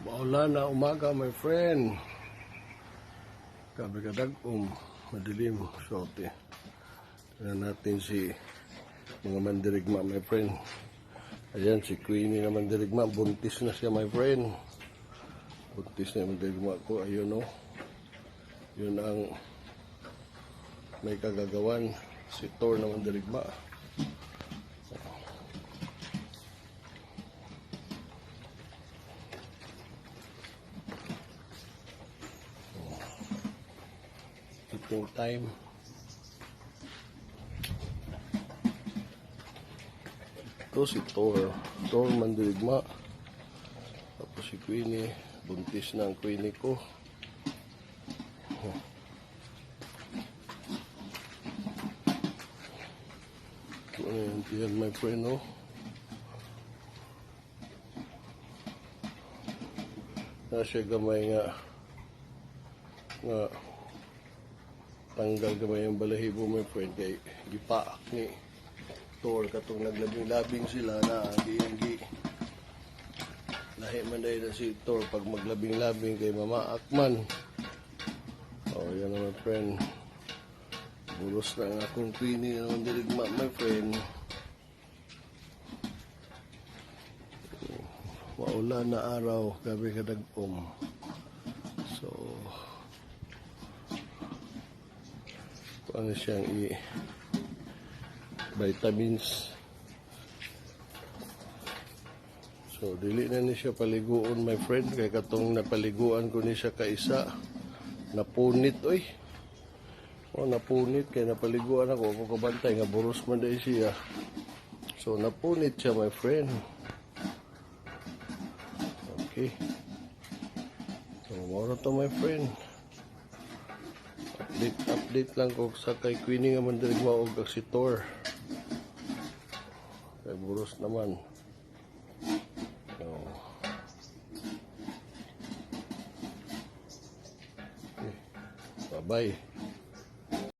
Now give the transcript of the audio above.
Maulan na umaga, my friend. Kabi kadag um, madilim, sorte. Tignan natin si mga mandirigma, my friend. Ayan, si Queenie na mandirigma. Buntis na siya, my friend. Buntis na mandirigma ko. Ayun, oh. Yun ang may kagagawan. Si Thor na mandirigma. Eating time. Ito si Thor. Thor mandirigma. Tapos si Queenie. Buntis na ang Queenie ko. Na yan, my friend, oh. Na siya gamay nga nga tanggal gamay yung balahibo my friend kay gipaak ni Thor. Katong naglabing-labing sila na di gi lahi man dahil na si Thor pag maglabing-labing kay mamaak man oh yan na my friend. Bulos na ang akong queenie naman dirigma my friend. Maulan na araw gabi kadagom so ano siyang i vitamins. So dili na ni siya paliguon my friend. Kay katong napaliguan ko ni siya kaisa. Napunit oy. Oh napunit. Kay napaliguan ako. Ako kabantay nga buros man dai siya. So napunit siya my friend. Okay. So moro to my friend update update lang ko sa kay Queenie nga man diri maog kag si Thor. Kay buros naman. So, okay. bye bye